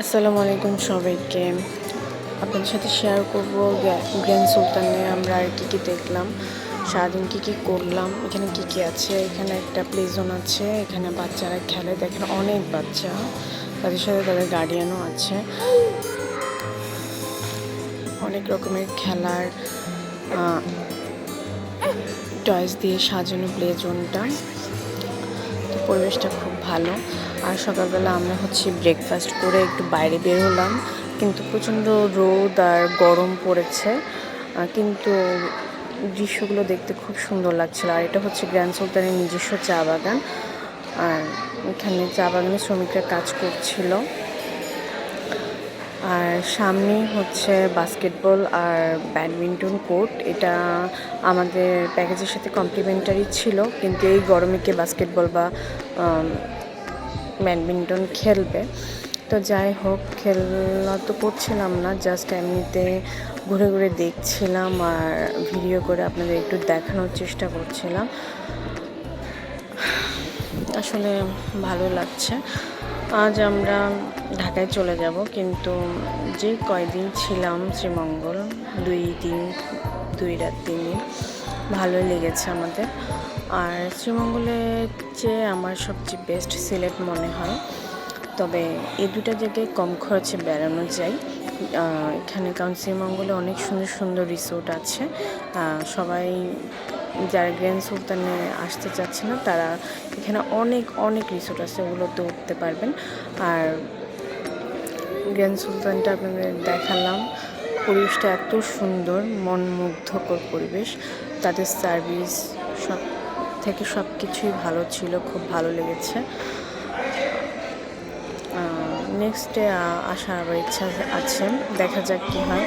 আসসালামু আলাইকুম সবাইকে। আপনাদের সাথে শেয়ার করব গ্র্যান্ড সুলতানে আমরা আর কী কী দেখলাম, সারাদিন কী কী করলাম, এখানে কী কী আছে, এখানে একটা প্লে জোন আছে, এখানে বাচ্চারা খেলে, দেখেন অনেক বাচ্চা, তাদের সাথে তাদের গার্ডিয়ানও আছে। অনেক রকমের খেলার টয়েস দিয়ে সাজানো প্লে জোনটা পরিবেশটা খুব ভালো। আর সকালবেলা আমরা হচ্ছে ব্রেকফাস্ট করে একটু বাইরে বের হলাম। কিন্তু প্রচণ্ড রোদ আর গরম পড়েছে। কিন্তু দৃশ্যগুলো দেখতে খুব সুন্দর লাগছিল। আর এটা হচ্ছে গ্র্যান্ড সুলতানের নিজস্ব চা বাগান। আর এখানে চা বাগানে শ্রমিকরা কাজ করছিল। আর সামনেই হচ্ছে বাস্কেটবল আর ব্যাডমিন্টন কোর্ট এটা আমাদের প্যাকেজের সাথে কমপ্লিমেন্টারি ছিল। কিন্তু এই গরমে কে বাস্কেটবল বা ব্যাডমিন্টন খেলবে। তো যাই হোক খেলা তো করছিলাম না জাস্ট এমনিতে ঘুরে ঘুরে দেখছিলাম আর ভিডিও করে আপনাদের একটু দেখানোর চেষ্টা করছিলাম। আসলে ভালো লাগছে। আজ আমরা ঢাকায় চলে যাব, কিন্তু যে কয়দিন ছিলাম শ্রীমঙ্গল, দুই দিন দুই রাত তিন দিন ভালোই লেগেছে আমাদের। আর শ্রীমঙ্গলের চেয়ে আমার সবচেয়ে বেস্ট সিলেট মনে হয়। তবে এই দুটা জায়গায় কম খরচে বেড়ানো যায়। এখানে কারণ শ্রীমঙ্গলে অনেক সুন্দর সুন্দর রিসোর্ট আছে। সবাই যারা গ্র্যান্ড সুলতানে আসতে চাচ্ছে না, তারা এখানে অনেক অনেক রিসোর্ট আছে, ওগুলোতে উঠতে পারবেন। আর গ্র্যান্ড সুলতানটা আপনাদের দেখালাম। পরিবেশটা এত সুন্দর মন মুগ্ধকর পরিবেশ। তাদের সার্ভিস সব থেকে সব কিছুই ভালো ছিল, খুব ভালো লেগেছে। নেক্সট ডে আসার আবার ইচ্ছা আছে, দেখা যাক কী হয়।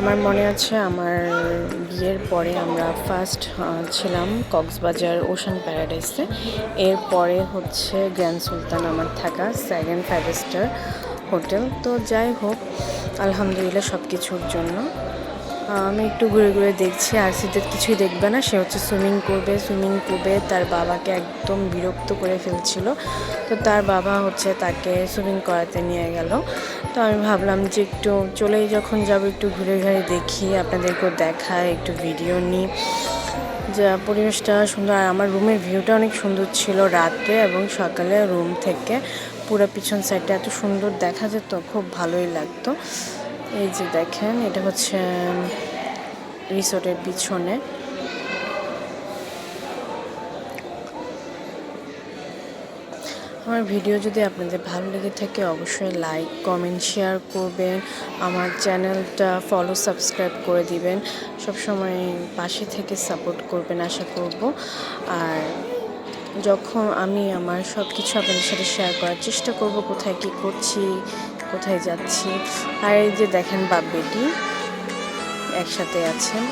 আমার মনে আছে আমার বিয়ের পরে আমরা ফার্স্ট ছিলাম কক্সবাজার ওশান প্যারাডাইসে। এরপরে হচ্ছে গ্র্যান্ড সুলতান আমার থাকা সেকেন্ড ফাইভ স্টার হোটেল। তো যাই হোক, আলহামদুলিল্লাহ সব কিছুর জন্য। আমি একটু ঘুরে ঘুরে দেখছি, আর সিদ্ধার্থ কিছুই দেখবে না। সে হচ্ছে সুইমিং করবে সুইমিং করবে, তার বাবাকে একদম বিরক্ত করে ফেলছিল। তো তার বাবা হচ্ছে তাকে সুইমিং করাতে নিয়ে গেল। তো আমি ভাবলাম যে একটু চলেই যখন যাব, একটু ঘুরে ঘুরে দেখি, আপনাদেরকেও দেখায় একটু ভিডিও নিই। যা পরিবেশটা সুন্দর, আর আমার রুমের ভিউটা অনেক সুন্দর ছিল রাতে এবং সকালে রুম থেকে। পুরো পিছন সাইডটা এত সুন্দর দেখা যেত, খুব ভালোই লাগতো। এই যে দেখেন, এটা হচ্ছে রিসোর্টের পিছনে। আমার ভিডিও যদি আপনাদের ভালো লেগে থাকে, অবশ্যই লাইক, কমেন্ট, শেয়ার করবেন। আমার চ্যানেলটা ফলো, সাবস্ক্রাইব করে দিবেন। সবসময় পাশে থেকে সাপোর্ট করবেন, আশা করব। আর যখন আমি আমার সব কিছু আপনাদের সাথে শেয়ার করার চেষ্টা করব, কোথায় কি করছি কোথায় যাচ্ছি? আর এই যে দেখেন বাপ বেটি একসাথে আছেন।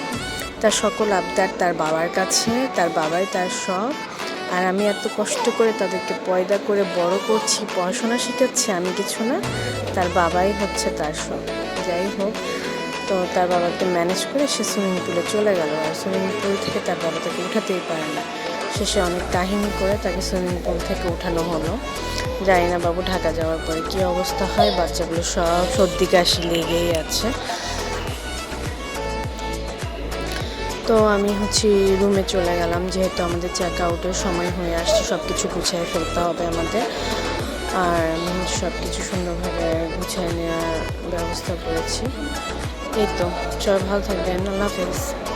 তার সকল আবদার তার বাবার কাছে, তার বাবাই তার সব। আর আমি এত কষ্ট করে তাদেরকে পয়দা করে বড় করছি, পড়াশোনা শিখাচ্ছি, আমি কিছু না। তার বাবাই হচ্ছে তার সব। যাই হোক, তো তার বাবাকে ম্যানেজ করে সে সুইমিং পুলে চলে গেল। আর সুইমিং পুল থেকে তার বাবা তাকে উঠাতেই পারে না। শেষে অনেক কাহিনী করে তাকে সুইমিং পুল থেকে উঠানো হলো। জানি না বাবু, ঢাকা যাওয়ার পরে কী অবস্থা হয়? বাচ্চাগুলো সব সর্দি, কাশি লেগেই আছে। তো আমি হচ্ছে রুমে চলে গেলাম, যেহেতু আমাদের চেক আউটের সময় হয়ে আসছে সব কিছু গুছিয়ে ফেলতে হবে আমাদের। আর আমি সব কিছু সুন্দরভাবে গুছিয়ে নেওয়ার ব্যবস্থা করেছি। এই তো, সবাই ভালো থাকবেন, আল্লাহ হাফেজ।